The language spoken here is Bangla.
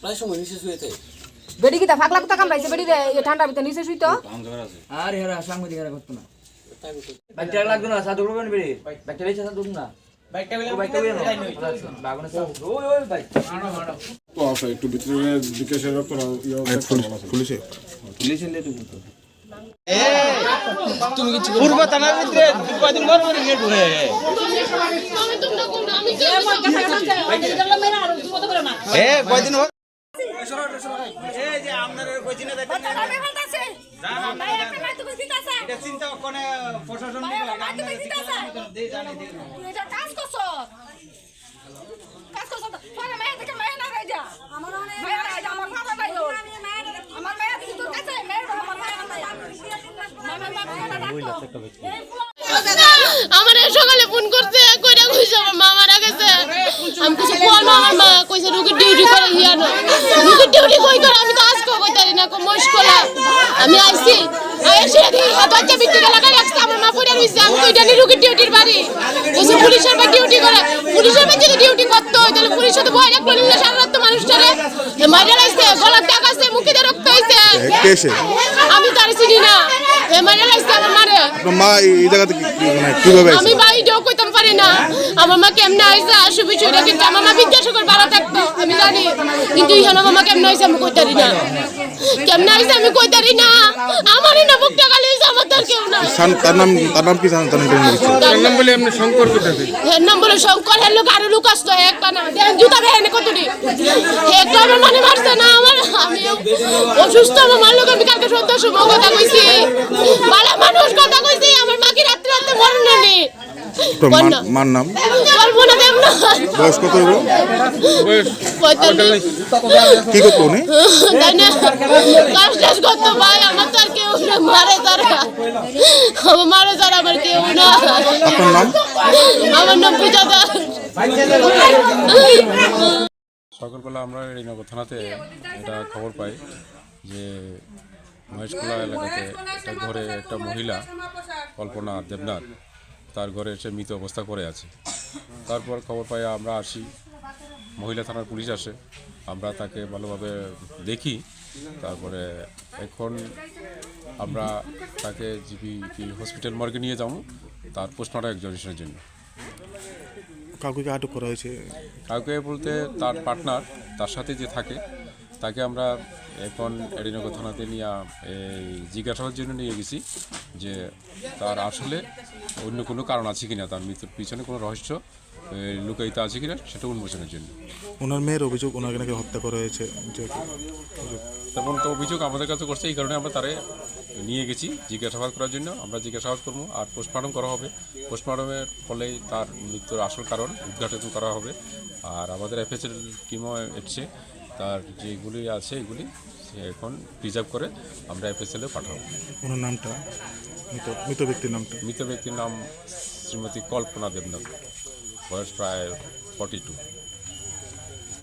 প্রায় সময় নিঃশেষ হয়ে থাকে বেডি কিতা ফাকলা কুতা কামড়াইছে বেডি ঠান্ডা ভিতরে নিচে শুইতো। আরে হেরা সাংবাদিক এরা করতো না। বাইকটা লাগতো না সাদু করবেন বেরে বাইকটা বেচে সাদু না। একটু ভিতরে করা পুলিশে পূর্ব থানার ভিতরে কয়দিন পর পর গেট হয়ে আমি তোমরা কোন আমি কে এ কয়দিন পর এই যে আপনার কইছি দেখেন? এটা চিন্তা কোনে প্রশাসন নিবে আপনার শিক্ষা দেই জানি দেই কাজ করছ? কাজ করছ পরে মায়া থেকে মায়া না যা আমার মায়া না যা আমার ফাটা নাই আমার মায়া দিদি তোর কাছে মেয়ের আমার আমার সকালে ফোন করছে কইরা কইছে আমার মা মারা গেছে। আমি কইছে কোন আমার মা কইছে রুগীর ডিউটি করে হিয়ানো। রুগীর ডিউটি কই করে আমি তো আজকে কইতারি না কো মুশকিল আমি আইছি। ডিউটির বাড়ি। পুলিশের বা ডিউটি করে। পুলিশের বা যদি ডিউটি করতো তাহলে পুলিশের তো ভয় রাখল না। সারা রাত তো মানুষটারে মাইরা রাখছে গলার টাকা আছে মুখে রক্ত হইছে আমি তার চিনি না। মাইরা রাখছে আমার মারে। মা এই এই জায়গাতে কি- কি- কীভাবে আমি আছে পারি না। আমার মা কেমনে আইসে আসু বিষয়টা কিন্তু আমার মা বিদ্যাসাগর ভালো থাকতো। আমি জানি। কিন্তু ইহানো আমার মা কেমনে আইসে আমি কইতারি না। কেমনে আইসে আমি কইতারি না। আমারই না বুকটা গালি হইছে আমার তার কেউ না সান- তার নাম তার নাম কি তার নাম তার নাম বলে এমনি শঙ্কর এর নাম বলে শঙ্কর হের লোক আরও লোক আসতো একটা না। দেন জুতা বেহেনে কতটি? একটা আমার মানে মারছে না আমার আমি অসুস্থ আমার মার লোক আমি কালকে সত্য শুভ কথা কইছি। ভালো মানুষ কথা কইছি আমার মাকে রাত্রে রাত্রে মরণ নেই? আপনার মার- মার নাম? বলব না বয়স কত হলো কি করতো উনি? কাজ টাজ করতো ভাই আমার তো আর কেউ না মারে তারা। আমার মারে তারা আমার কেউ না। আপনার নাম? আমার নাম পূজা দাস। সকালবেলা আমরা রেণনগর থানাতে একটা খবর পাই যে মহেশখোলা এলাকাতে একটা ঘরে একটা মহিলা কল্পনা দেবনাথ তার ঘরে এসে মৃত অবস্থা করে আছে। তারপর খবর পাই আমরা আসি। মহিলা থানার পুলিশ আসে। আমরা তাকে ভালোভাবে দেখি। তারপরে এখন আমরা তাকে জিপি হসপিটাল মর্গে নিয়ে যাব। তার পোস্টমর্টম এক্সিবিশনের জন্য। কাউকে আটক করা হয়েছে? কাউকে বলতে তার পার্টনার তার সাথে যে থাকে তাকে আমরা এখন এডিনগর থানাতে নিয়ে এই জিজ্ঞাসাবাদের জন্য নিয়ে গেছি যে তার আসলে অন্য কোনো কারণ আছে কিনা তার মৃত্যুর পিছনে কোনো রহস্য লুকায়িত আছে কিনা সেটা উন্মোচনের জন্য। ওনার মেয়ের অভিযোগ ওনাকে নাকি হত্যা করা হয়েছে তেমন তো অভিযোগ আমাদের কাছে করছে এই কারণে আমরা তারে নিয়ে গেছি জিজ্ঞাসাবাদ করার জন্য। আমরা জিজ্ঞাসাবাদ করব আর পোস্টমর্টম করা হবে। পোস্টমর্টমের ফলেই তার মৃত্যুর আসল কারণ উদ্ঘাটন করা হবে। আর আমাদের এফএসএল টিমও এসছে তার যেগুলি আছে এগুলি সে এখন প্রিজার্ভ করে আমরা এফএসএলে পাঠাবো। ওনার নামটা? মৃত মৃত ব্যক্তির নামটা? মৃত ব্যক্তির নাম শ্রীমতী কল্পনা দেবনাথ। বয়স প্রায় ফর্টি টু